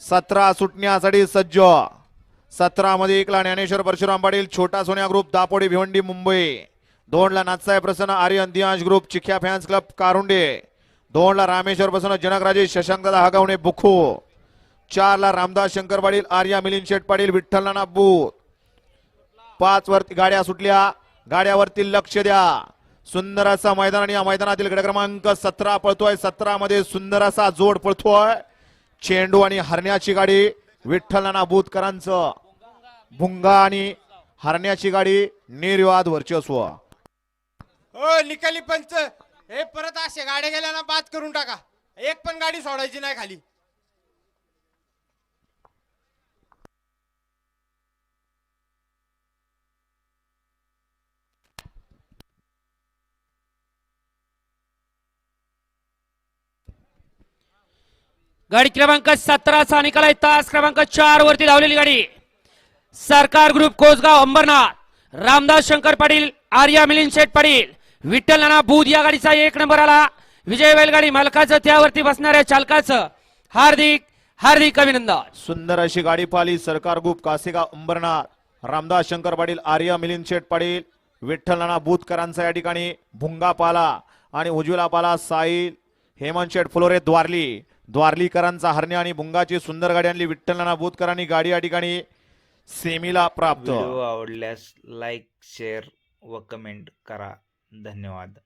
सतरा सुटण्यासाठी सज्ज. सतरा मध्ये एकला ज्ञानेश्वर परशुराम पाटील छोटा सोन्या ग्रुप दापोडी भिवंडी मुंबई. दोनला नाथसाहेब प्रसन्न Aryan Diyansh group Chikhya fans club Karunde. दोनला रामेश्वर प्रसन्न जनकराजे शशांकदा शशांक दादा चारला बुखू. रामदास शंकर पाटील आर्या मिलिंद शेठ पाटील विठ्ठल नाना बूत पाच वरती गाड्या सुटल्या. गाड्यावरती लक्ष द्या. सुंदर असा मैदान आणि या मैदानातील गड क्रमांक सतरा पळतोय. सतरा मध्ये सुंदर असा जोड पळतोय. चेंडू आणि हरण्याची गाडी विठ्ठल नाना बुतकरांचं. भुंगा आणि हरण्याची गाडी निर्वाद वर्चस्व. हो निकाली पंच. हे परत असे गाड्या गेल्या ना बाद करून टाका. एक पण गाडी सोडायची नाही खाली. गाडी क्रमांक सतराचा निकाल आहे. तास क्रमांक चार वरती धावलेली गाडी. सरकार ग्रुप कोसगाव अंबरनाथ. रामदास शंकर पाटील आर्या मिलिंद शेठ पाटील. विठ्ठल नाना बुध या गाडीचा एक नंबर आला. विजय बैलगाडी मालकाचं त्यावरती बसणाऱ्या चालकाचं हार्दिक हार्दिक अभिनंदन. सुंदर अशी गाडी पाहिली सरकार ग्रुप कासेगाव अंबरनाथ. रामदास शंकर पाटील आर्या मिलिंद शेठ पाटील. विठ्ठल नाना बुतकरांचा या ठिकाणी भुंगा पाला आणि उज्ज्वला पाला साईल हेमंत शेठ फुलोरे द्वारली. द्वारलीकरांचा हरणे आणि भुंगाची सुंदर गाडी आणली. विठ्ठल नाना बोधकरांनी गाडी या ठिकाणी सेमीला प्राप्त. आवडल्यास लाईक शेअर व कमेंट करा. धन्यवाद.